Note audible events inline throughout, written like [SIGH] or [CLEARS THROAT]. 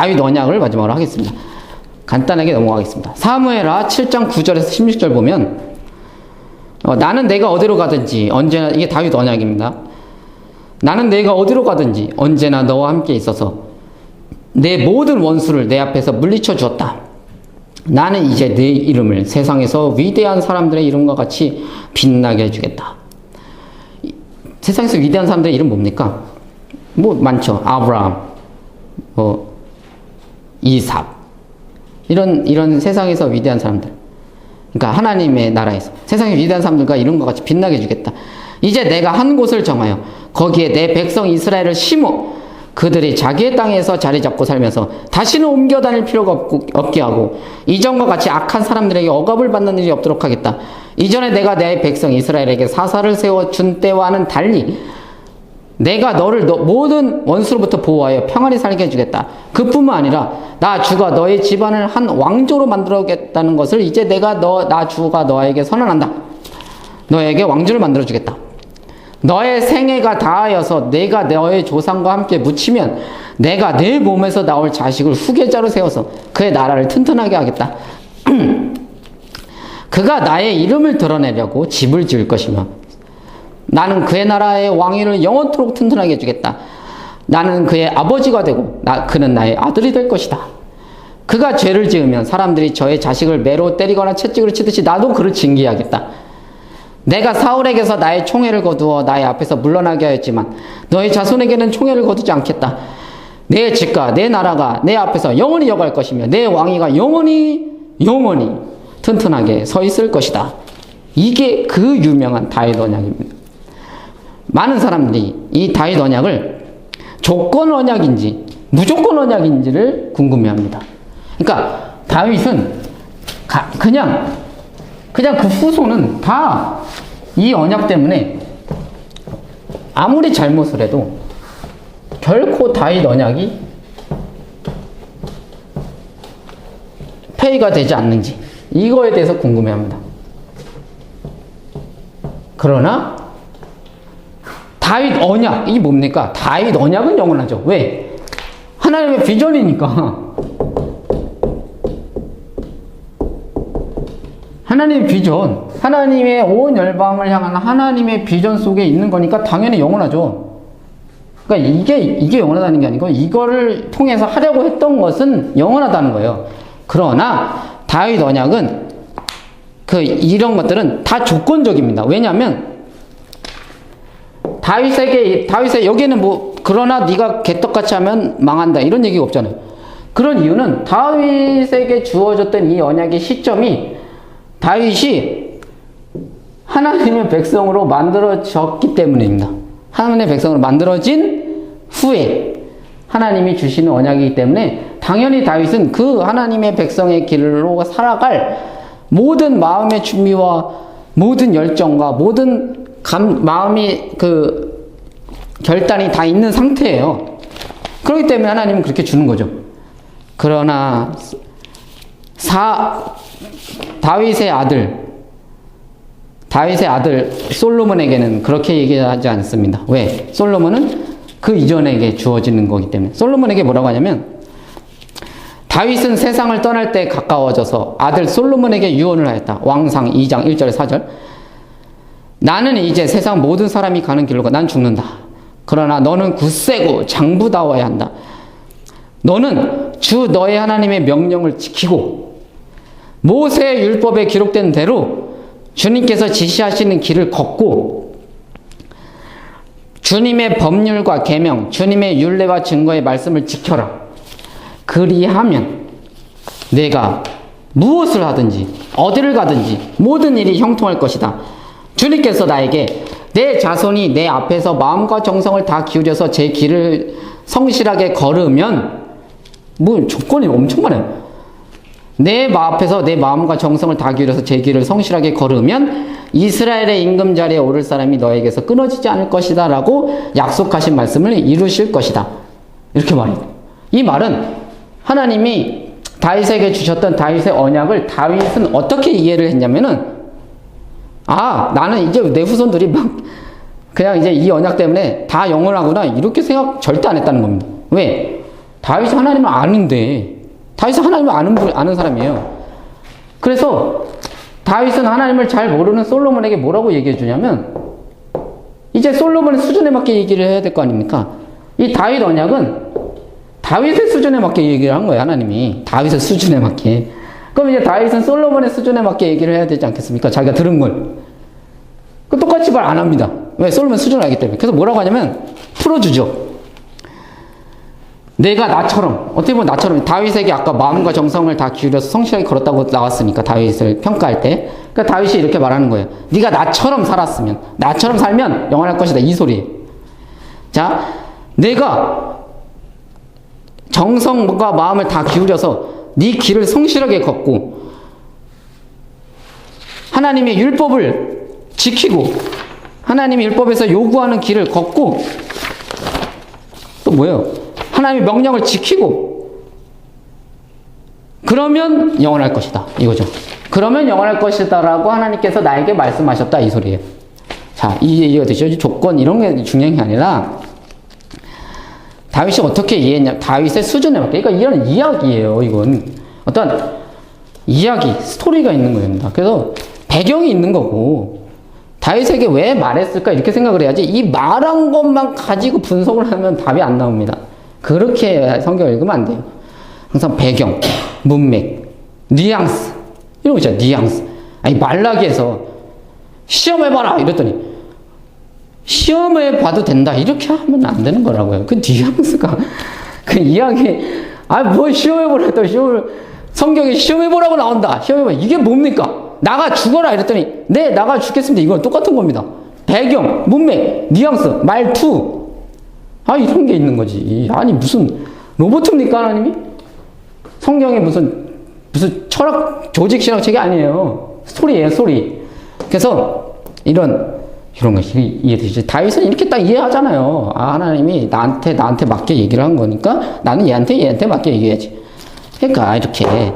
다윗 언약을 마지막으로 하겠습니다. 간단하게 넘어가겠습니다. 사무엘하 7장 9절에서 16절 보면 어, 나는 내가 어디로 가든지 언제나 이게 다윗 언약입니다. 나는 내가 어디로 가든지 언제나 너와 함께 있어서 내 모든 원수를 내 앞에서 물리쳐 주었다. 나는 이제 내 이름을 세상에서 위대한 사람들의 이름과 같이 빛나게 해주겠다. 이- 세상에서 위대한 사람들의 이름 뭡니까? 뭐 많죠. 아브라함, 뭐 이삭 이런 이런 세상에서 위대한 사람들. 그러니까 하나님의 나라에서 세상의 위대한 사람들과 이름과 같이 빛나게 해주겠다. 이제 내가 한 곳을 정하여 거기에 내 백성 이스라엘을 심어 그들이 자기의 땅에서 자리 잡고 살면서 다시는 옮겨 다닐 필요가 없고, 없게 하고 이전과 같이 악한 사람들에게 억압을 받는 일이 없도록 하겠다. 이전에 내가 내 백성 이스라엘에게 사사를 세워 준 때와는 달리 내가 너를 너- 모든 원수로부터 보호하여 평안히 살게 해주겠다. 그뿐만 아니라 나 주가 너의 집안을 한 왕조로 만들어겠다는 것을 이제 내가 너 나 주가 너에게 선언한다. 너에게 왕조를 만들어 주겠다. 너의 생애가 다하여서 내가 너의 조상과 함께 묻히면 내가 내 몸에서 나올 자식을 후계자로 세워서 그의 나라를 튼튼하게 하겠다. [CLEARS THROAT] 그가 나의 이름을 드러내려고 집을 지을 것이며 나는 그의 나라의 왕위를 영원토록 튼튼하게 해주겠다. 나는 그의 아버지가 되고 나, 그는 나의 아들이 될 것이다. 그가 죄를 지으면 사람들이 저의 자식을 매로 때리거나 채찍으로 치듯이 나도 그를 징계하겠다. 내가 사울에게서 나의 총애를 거두어 나의 앞에서 물러나게 하였지만 너의 자손에게는 총애를 거두지 않겠다. 내 집과 내 나라가 내 앞에서 영원히 여갈 것이며 내 왕위가 영원히 영원히 튼튼하게 서 있을 것이다. 이게 그 유명한 다윗 언약입니다. 많은 사람들이 이 다윗 언약을 조건 언약인지 무조건 언약인지를 궁금해합니다. 그러니까 다윗은 가- 그냥 그냥 그 후손은 다 이 언약 때문에 아무리 잘못을 해도 결코 다윗 언약이 폐위가 되지 않는지 이거에 대해서 궁금해합니다. 그러나 다윗 언약 이 뭡니까? 다윗 언약은 영원하죠. 왜? 하나님의 비전이니까. 하나님의 비전, 하나님의 온 열방을 향한 하나님의 비전 속에 있는 거니까 당연히 영원하죠. 그러니까 이게 이게 영원하다는 게 아니고 이거를 통해서 하려고 했던 것은 영원하다는 거예요. 그러나 다윗 언약은 그 이런 것들은 다 조건적입니다. 왜냐하면 다윗에게 다윗의 여기에는 뭐 그러나 네가 개떡같이 하면 망한다 이런 얘기가 없잖아요. 그런 이유는 다윗에게 주어졌던 이 언약의 시점이 다윗이 하나님의 백성으로 만들어졌기 때문입니다. 하나님의 백성으로 만들어진 후에 하나님이 주시는 언약이기 때문에 당연히 다윗은 그 하나님의 백성의 길로 살아갈 모든 마음의 준비와 모든 열정과 모든 감, 마음이 그 결단이 다 있는 상태예요. 그렇기 때문에 하나님은 그렇게 주는 거죠. 그러나 사 다윗의 아들 다윗의 아들 솔로몬에게는 그렇게 얘기하지 않습니다. 왜? 솔로몬은 그 이전에게 주어지는 거기 때문에 솔로몬에게 뭐라고 하냐면 다윗은 세상을 떠날 때 가까워져서 아들 솔로몬에게 유언을 하였다. 왕상 2장 1절 4절 나는 이제 세상 모든 사람이 가는 길로 가. 난 죽는다. 그러나 너는 굳세고 장부다워야 한다. 너는 주 너의 하나님의 명령을 지키고 모세의 율법에 기록된 대로 주님께서 지시하시는 길을 걷고 주님의 법률과 계명, 주님의 율례와 증거의 말씀을 지켜라. 그리하면 내가 무엇을 하든지 어디를 가든지 모든 일이 형통할 것이다. 주님께서 나에게 내 자손이 내 앞에서 마음과 정성을 다 기울여서 제 길을 성실하게 걸으면 뭐 조건이 엄청 많아요. 내 마- 앞에서 내 마음과 정성을 다 기울여서 제 길을 성실하게 걸으면 이스라엘의 임금 자리에 오를 사람이 너에게서 끊어지지 않을 것이다 라고 약속하신 말씀을 이루실 것이다. 이렇게 말해요. 이 말은 하나님이 다윗에게 주셨던 다윗의 언약을 다윗은 어떻게 이해를 했냐면은 아 나는 이제 내 후손들이 막 그냥 이제 이 언약 때문에 다 영원하구나 이렇게 생각 절대 안 했다는 겁니다. 왜? 다윗이 하나님을 아는데 다윗은 하나님을 아는 분- 아는 사람이에요. 그래서 다윗은 하나님을 잘 모르는 솔로몬에게 뭐라고 얘기해 주냐면 이제 솔로몬의 수준에 맞게 얘기를 해야 될 거 아닙니까? 이 다윗 언약은 다윗의 수준에 맞게 얘기를 한 거예요, 하나님이. 다윗의 수준에 맞게. 그럼 이제 다윗은 솔로몬의 수준에 맞게 얘기를 해야 되지 않겠습니까? 자기가 들은 걸. 그 똑같이 말 안 합니다. 왜? 솔로몬 수준을 알기 때문에. 그래서 뭐라고 하냐면 풀어주죠. 내가 나처럼 어떻게 보면 나처럼 다윗에게 아까 마음과 정성을 다 기울여서 성실하게 걸었다고 나왔으니까 다윗을 평가할 때 그러니까 다윗이 이렇게 말하는 거예요. 네가 나처럼 살았으면 나처럼 살면 영원할 것이다 이 소리예요. 자, 내가 정성과 마음을 다 기울여서 네 길을 성실하게 걷고 하나님의 율법을 지키고 하나님의 율법에서 요구하는 길을 걷고 또 뭐예요? 하나님의 명령을 지키고 그러면 영원할 것이다. 이거죠. 그러면 영원할 것이다라고 하나님께서 나에게 말씀하셨다 이 소리예요. 자, 이해 이해가 되죠? 조건 이런 게 중요한 게 아니라 다윗이 어떻게 이해했냐? 다윗의 수준에 맞게. 그러니까 이런 이야기예요. 이건 어떤 이야기, 스토리가 있는 겁니다. 그래서 배경이 있는 거고 다윗에게 왜 말했을까 이렇게 생각을 해야지 이 말한 것만 가지고 분석을 하면 답이 안 나옵니다. 그렇게 성경을 읽으면 안 돼요. 항상 배경, 문맥, 뉘앙스 이런 거 있잖아요. 뉘앙스. 아니 말라기에서 시험해봐라 이랬더니 시험해 봐도 된다 이렇게 하면 안 되는 거라고요. 그 뉘앙스가 그 이야기 아 뭐 시험해 보라 또 시험을 성경에 시험해 보라고 나온다. 시험해 봐 이게 뭡니까? 나가 죽어라 이랬더니 네 나가 죽겠습니다. 이건 똑같은 겁니다. 배경, 문맥, 뉘앙스, 말투 아 이런 게 있는 거지. 아니 무슨 로봇입니까 하나님이? 성경에 무슨 무슨 철학 조직 신학 책이 아니에요. 스토리예요 스토리. 그래서 이런 이런 것이 이해되시죠? 다윗은 이렇게 딱 이해하잖아요. 아, 하나님이 나한테, 나한테 맞게 얘기를 한 거니까 나는 얘한테, 얘한테 맞게 얘기해야지. 그러니까, 이렇게.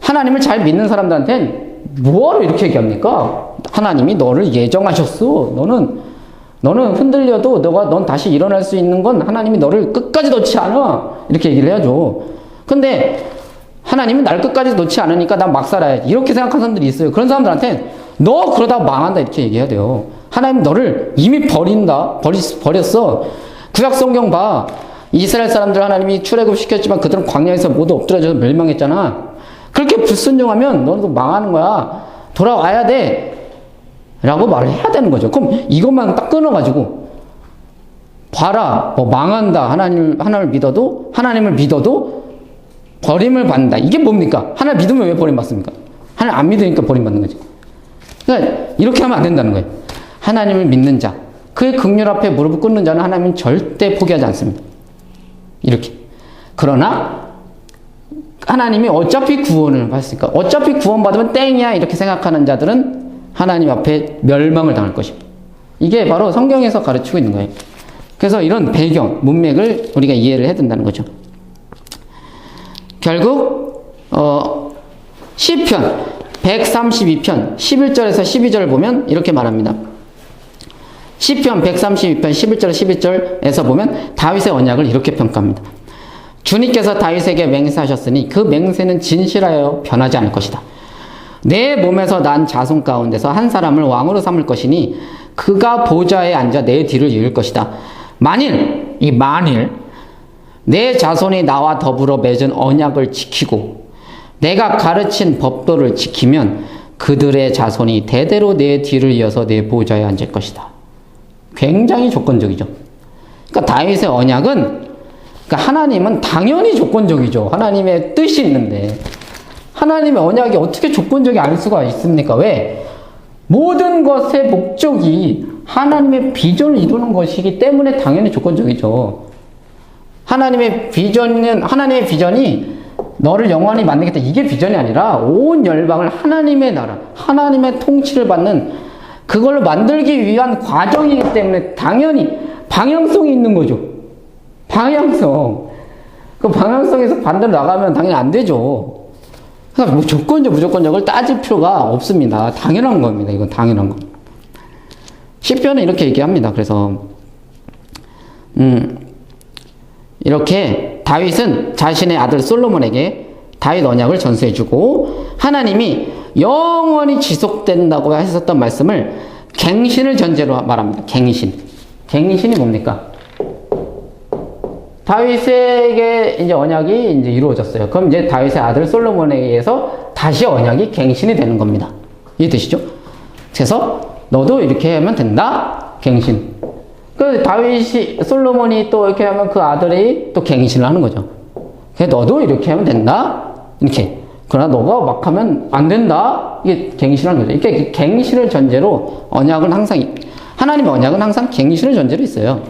하나님을 잘 믿는 사람들한테는 뭐하러 이렇게 얘기합니까? 하나님이 너를 예정하셨어. 너는, 너는 흔들려도 너가, 넌 다시 일어날 수 있는 건 하나님이 너를 끝까지 놓지 않아. 이렇게 얘기를 해야죠. 근데, 하나님은 날 끝까지 놓지 않으니까 난 막 살아야지. 이렇게 생각하는 사람들이 있어요. 그런 사람들한테 너 그러다 망한다 이렇게 얘기해야 돼요. 하나님 너를 이미 버린다. 버리, 버렸어. 구약 성경 봐. 이스라엘 사람들 하나님이 출애굽 시켰지만 그들은 광야에서 모두 엎드려져서 멸망했잖아. 그렇게 불순종하면 너도 망하는 거야. 돌아와야 돼. 라고 말을 해야 되는 거죠. 그럼 이것만 딱 끊어가지고 봐라. 뭐 망한다. 하나님, 하나님을 믿어도 하나님을 믿어도 버림을 받는다. 이게 뭡니까? 하나님 믿으면 왜 버림 받습니까? 하나님 안 믿으니까 버림 받는 거지. 그러니까 이렇게 하면 안 된다는 거예요. 하나님을 믿는 자, 그의 극률 앞에 무릎을 꿇는 자는 하나님은 절대 포기하지 않습니다. 이렇게. 그러나 하나님이 어차피 구원을 받으니까 어차피 구원받으면 땡이야 이렇게 생각하는 자들은 하나님 앞에 멸망을 당할 것입니다. 이게 바로 성경에서 가르치고 있는 거예요. 그래서 이런 배경, 문맥을 우리가 이해를 해야 된다는 거죠. 결국 어, 시편 132편 11절에서 12절을 보면 이렇게 말합니다. 시편 132편 11절 12절에서 보면 다윗의 언약을 이렇게 평가합니다. 주님께서 다윗에게 맹세하셨으니 그 맹세는 진실하여 변하지 않을 것이다. 내 몸에서 난 자손 가운데서 한 사람을 왕으로 삼을 것이니 그가 보좌에 앉아 내 뒤를 이을 것이다. 만일 이 만일 내 자손이 나와 더불어 맺은 언약을 지키고 내가 가르친 법도를 지키면 그들의 자손이 대대로 내 뒤를 이어서 내 보좌에 앉을 것이다. 굉장히 조건적이죠. 그러니까 다윗의 언약은 그러니까 하나님은 당연히 조건적이죠. 하나님의 뜻이 있는데 하나님의 언약이 어떻게 조건적이 아닐 수가 있습니까? 왜? 모든 것의 목적이 하나님의 비전을 이루는 것이기 때문에 당연히 조건적이죠. 하나님의 비전은 하나님의 비전이 너를 영원히 만들겠다 이게 비전이 아니라 온 열방을 하나님의 나라, 하나님의 통치를 받는 그걸로 만들기 위한 과정이기 때문에 당연히 방향성이 있는 거죠. 방향성. 그 방향성에서 반대로 나가면 당연히 안 되죠. 그러니까 뭐 조건적, 무조건적을 따질 필요가 없습니다. 당연한 겁니다. 이건 당연한 거. 10편은 이렇게 얘기합니다. 그래서, 음, 이렇게 다윗은 자신의 아들 솔로몬에게 다윗 언약을 전수해주고 하나님이 영원히 지속된다고 했었던 말씀을 갱신을 전제로 말합니다. 갱신. 갱신이 뭡니까? 다윗에게 이제 언약이 이제 이루어졌어요. 그럼 이제 다윗의 아들 솔로몬에 의해서 다시 언약이 갱신이 되는 겁니다. 이해되시죠? 그래서 너도 이렇게 하면 된다. 갱신. 그 다윗이 솔로몬이 또 이렇게 하면 그 아들이 또 갱신을 하는 거죠. 그래 너도 이렇게 하면 된다. 이렇게. 그러나 너가 막 하면 안 된다. 이게 갱신하는 거죠. 이게 갱신을 전제로 언약은 항상 하나님의 언약은 항상 갱신을 전제로 있어요.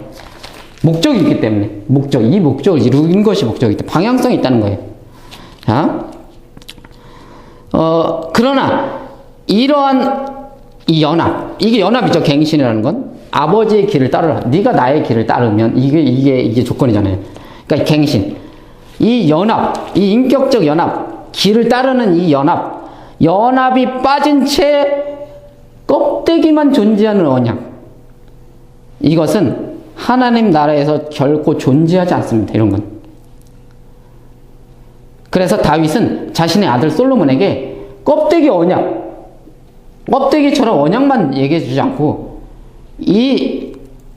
목적이 있기 때문에 목적 이 목적을 이루는 것이 목적이기 때문에 방향성이 있다는 거예요. 자, 어 그러나 이러한 이 연합 이게 연합이죠 갱신이라는 건 아버지의 길을 따르라. 네가 나의 길을 따르면 이게 이게 이게 조건이잖아요. 그러니까 갱신 이 연합 이 인격적 연합 길을 따르는 이 연합 연합이 빠진 채 껍데기만 존재하는 언약 이것은 하나님 나라에서 결코 존재하지 않습니다. 이런 건. 그래서 다윗은 자신의 아들 솔로몬에게 껍데기 언약, 껍데기처럼 언약만 얘기해 주지 않고 이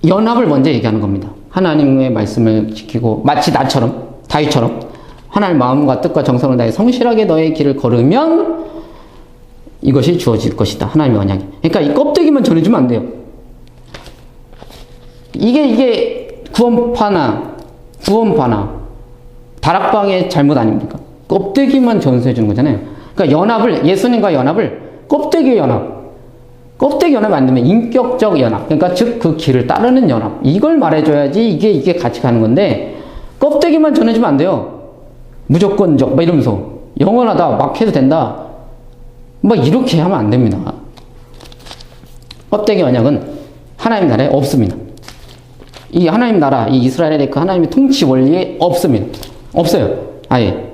연합을 먼저 얘기하는 겁니다. 하나님의 말씀을 지키고 마치 나처럼 다윗처럼 하나님 마음과 뜻과 정성을 다해 성실하게 너의 길을 걸으면 이것이 주어질 것이다. 하나님의 언약이. 그러니까 이 껍데기만 전해주면 안 돼요. 이게 이게 구원파나 구원파나 다락방의 잘못 아닙니까? 껍데기만 전수해 주는 거잖아요. 그러니까 연합을 예수님과 연합을 껍데기 연합, 껍데기 연합이 안 되면 인격적 연합. 그러니까 즉 그 길을 따르는 연합. 이걸 말해줘야지 이게 이게 같이 가는 건데 껍데기만 전해주면 안 돼요. 무조건적 막 이러면서 영원하다 막 해도 된다. 막 이렇게 하면 안 됩니다. 껍데기 언약은 하나님 나라에 없습니다. 이 하나님 나라, 이 이스라엘의 그 하나님의 통치 원리에 없습니다. 없어요. 아예.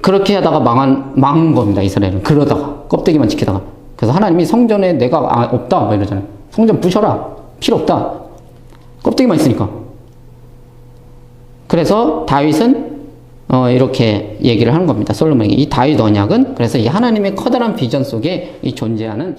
그렇게 하다가 망한, 망한 겁니다, 이스라엘은. 그러다가, 껍데기만 지키다가. 그래서 하나님이 성전에 내가 아, 없다, 뭐 이러잖아요. 성전 부셔라. 필요 없다. 껍데기만 있으니까. 그래서 다윗은 어, 이렇게 얘기를 하는 겁니다. 솔로몬에게. 이 다윗 언약은 그래서 이 하나님의 커다란 비전 속에 이 존재하는